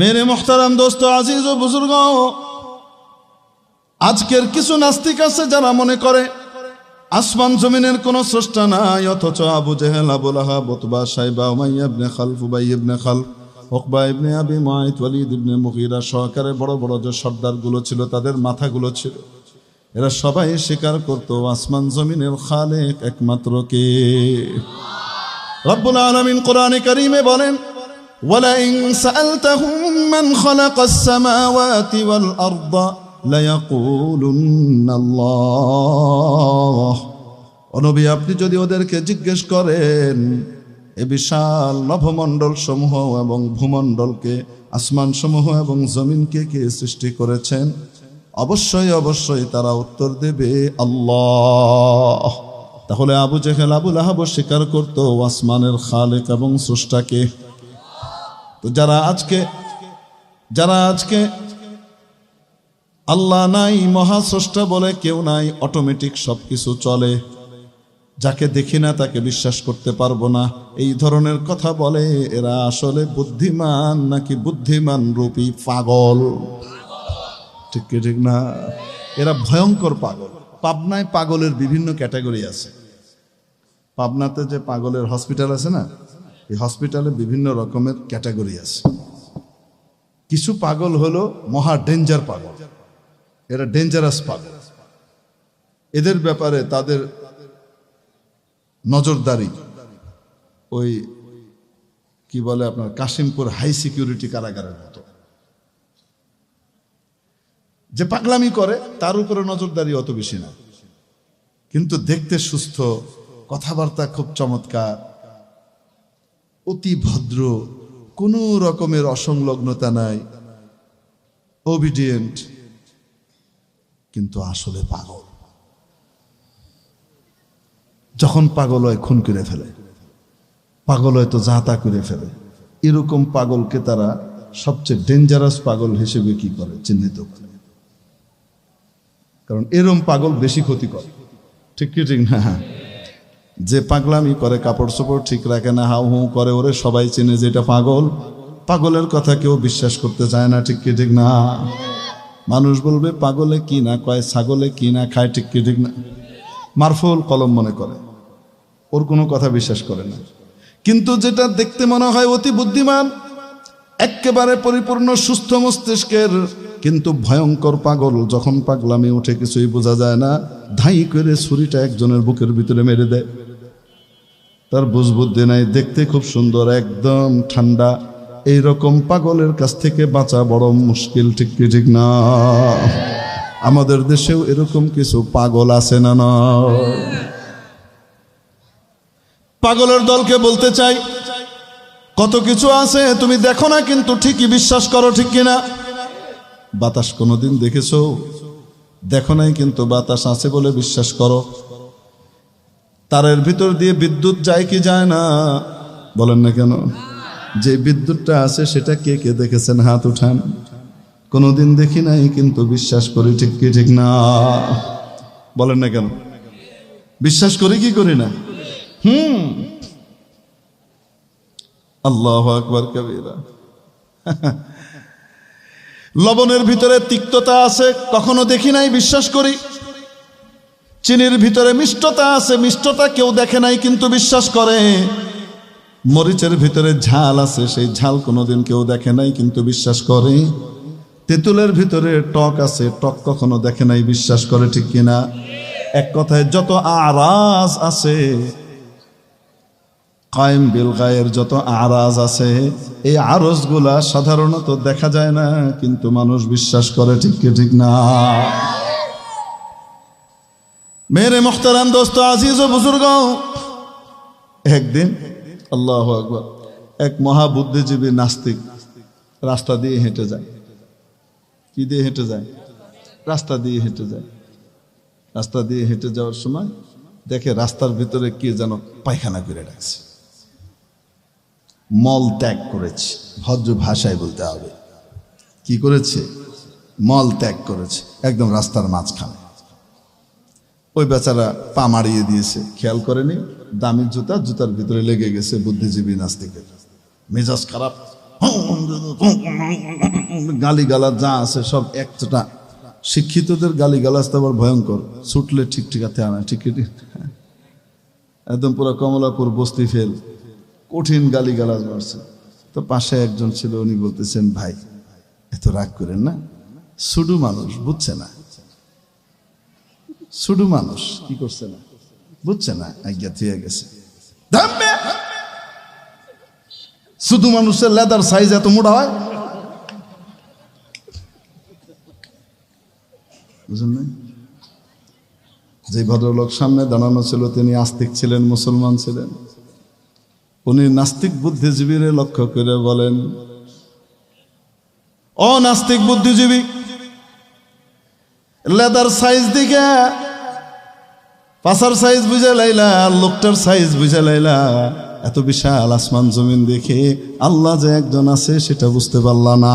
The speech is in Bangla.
মেরে মোহতারাম দোস্ত, আজিজ ও বুজুর্গ আজকের কিছু নাস্তিক আছে যারা মনে করে, আসমান জমিনের কোন স্রষ্টা নাই, অথচ আবু জেহেল আবুল আহাব Shaiba, Umayya ibn Khalaf, Ubayy ibn Khalaf Uqba ibn Abi Muait, Walid ইবনে মুগীরা সহকারে বড় বড় যে সর্দারগুলো ছিল, তাদের মাথাগুলো ছিল। এরা সবাই স্বীকার করত, আসমান জমিনের খালেক একমাত্র কে? রব্বুল আলামিন কোরআনে কারীমে বলেন ولئن سألتهم من خلق السماوات والأرض ليقولن الله অনবী আপনি যদি ওদেরকে জিজ্ঞেস করেন এ বিশাল নভমণ্ডল সমূহ এবং ভূমণ্ডলকে আসমান সমূহ এবং জমিনকে কে সৃষ্টি করেছেন অবশ্যই অবশ্যই তারা উত্তর দেবে আল্লাহ তাহলে আবু জেহেল আবুল আহাব স্বীকার করতো আসমানের খালেক এবং স্রষ্টাকে তো যারা আজকে যারা আজকে আল্লাহ নাই, মহাস্রষ্টা বলে কেউ নাই অটোমেটিক সবকিছু চলে। যাকে দেখি না তাকে বিশ্বাস করতে পারব না। এই ধরনের কথা বলে, এরা আসলে বুদ্ধিমান নাকি বুদ্ধিমান রূপী পাগল? ঠিক ঠিক না? এরা ভয়ঙ্কর পাগল। পাবনায় পাগলের বিভিন্ন ক্যাটাগরি আছে। পাবনাতে যে পাগলের হসপিটাল আছে না এই হসপিটালে বিভিন্ন রকমের ক্যাটাগরি আছে। কিছু পাগল হলো মহা ডেঞ্জার পাগল। এরা ডেঞ্জারাস পাগল। এদের ব্যাপারে তাদের নজরদারি। ওই কি বলে আপনার কাশিমপুর হাই সিকিউরিটি কারাগারের মতো। যে পাগলামি করে, তার উপরে নজরদারি অত বেশি না। কিন্তু দেখতে সুস্থ, কথাবার্তা খুব চমৎকার অতি ভদ্র, কোনো রকমের অসংলগ্নতা নাই। ওবিডিয়েন্ট কিন্তু আসলে পাগল। যখন পাগল হয়, খুন করে ফেলে। পাগল হয় তো যা তা করে ফেলে। এরকম পাগলকে তারা সবচেয়ে ডেঞ্জারাস পাগল হিসেবে কি করে? চিহ্নিত করে। কারণ এরম পাগল বেশি ক্ষতি করে ঠিক কি, ঠিক না? যে পাগলামি করে, কাপড় চোপড় ঠিক রাখে না, হাউ হু করে, ওরে সবাই চেনে যে এটা পাগল। পাগলের কথা কেউ বিশ্বাস করতে চায় না, ঠিক কি ঠিক না? মানুষ বলবে, পাগলে কি না, কয় ছাগলে কি না, খায় ঠিক কি ঠিক না? মারফুল কলম মনে করে। ওর কোনো কথা বিশ্বাস করে না। কিন্তু যেটা দেখতে মনে হয় অতি বুদ্ধিমান একেবারে পরিপূর্ণ সুস্থ মস্তিষ্কের, কিন্তু ভয়ঙ্কর পাগল যখন পাগলামি উঠে কিছুই বোঝা যায় না, ধাই করে ছুরিটা একজনের বুকের ভিতরে মেরে দেয়। তার বুঝবুদ্ধি নাই, দেখতে খুব সুন্দর, একদম ঠান্ডা। এই রকম পাগলের কাছ থেকে বাঁচা বড় মুশকিল, ঠিক কি, ঠিক না? আমাদের দেশেও এরকম কিছু পাগল আছে না না? পাগলের দলকে বলতে চাই, কত কিছু আছে তুমি দেখো না, কিন্তু ঠিকই বিশ্বাস করো, ঠিক কিনা বাতাস কোনোদিন দেখেছ? দেখো নাই, কিন্তু বাতাস আছে বলে বিশ্বাস করো। তারের ভিতর দিয়ে বিদ্যুৎ যায় কি যায় না? বলেন না কেন? যে বিদ্যুৎটা আছে সেটা কে কে দেখেছেন? হাত উঠান। কোনোদিন দেখি নাই, কিন্তু বিশ্বাস করি ঠিক কি ঠিক না। বলেন না কেন? বিশ্বাস করি কি করি না? হুম। আল্লাহ আকবর কবিরা। লবণের ভিতরে তিক্ততা আছে, কখনো দেখি নাই, বিশ্বাস করি। চিনির ভিতরে মিষ্টতা আছে, মিষ্টতা কেউ দেখে নাই, কিন্তু বিশ্বাস করে। মরিচের ভিতরে ঝাল আছে, সেই ঝাল কোনোদিন কেউ দেখে নাই, কিন্তু বিশ্বাস করে। তেঁতুলের ভিতরে টক আছে, টক কখনো দেখে নাই, বিশ্বাস করে, ঠিক কিনা এক কথায়, যত আরাজ আছে, কায়েম বিল গায়ের যত আরাজ আছে, এই আরজগুলা সাধারণত দেখা যায় না, কিন্তু মানুষ বিশ্বাস করে, ঠিক কি, ঠিক না? মেরে মোখতারাম দোস্ত, আজিজ ও বুজুর্গ একদিন, আল্লাহ আকবর, এক মহাবুদ্ধিজীবী নাস্তিক রাস্তা দিয়ে হেঁটে যায়। কি দিয়ে হেঁটে যায়? রাস্তা দিয়ে হেঁটে যায়। রাস্তা দিয়ে হেঁটে যাওয়ার সময় দেখে রাস্তার ভিতরে কে যেন পায়খানা করে রাখছে। মল ত্যাগ করেছে, ভদ্র ভাষায় বলতে হবে। কি করেছে? মল ত্যাগ করেছে, একদম রাস্তার মাঝখানে। ওই বেচারা পা মারিয়ে দিয়েছে। খেয়াল করেনি? দামি জুতা, জুতার ভিতরে লেগে গেছে বুদ্ধিজীবী নাস্তিকের। মেজাজ খারাপ। গালি গালাজ যা আছে সব একটা শিক্ষিতদের গালি গালাজ তো আবার ভয়ঙ্কর। ছুটলে ঠিক ঠিকাতে আনা, ঠিক একদম পুরো কমলাপুর বস্তি ফেল। কঠিন গালি গালাজ মারছে। তো পাশে একজন ছিল, উনি বলতেছেন, ভাই, এত রাগ করেন না? সুডু মানুষ, বুঝছে না? সুডু মানুষ, কি করছে না? বুঝছে না? আজ্ঞা থিয়ে গেছে। শুধু মানুষের লেদার সাইজ এত মোটা হয়? যে ভদ্রলোক সামনে দাঁড়ানো ছিল, তিনি আস্তিক ছিলেন, মুসলমান ছিলেন। উনি নাস্তিক বুদ্ধিজীবীরে লক্ষ্য করে বলেন ও নাস্তিক বুদ্ধিজীবী, লেদার সাইজ দিকে পাশার সাইজ বুঝে লাইলা, লোকটার সাইজ বুঝে লাইলা। এত বিশাল আসমান জমিন দেখে আল্লাহ যে একজন আছে, সেটা বুঝতে পারলা না।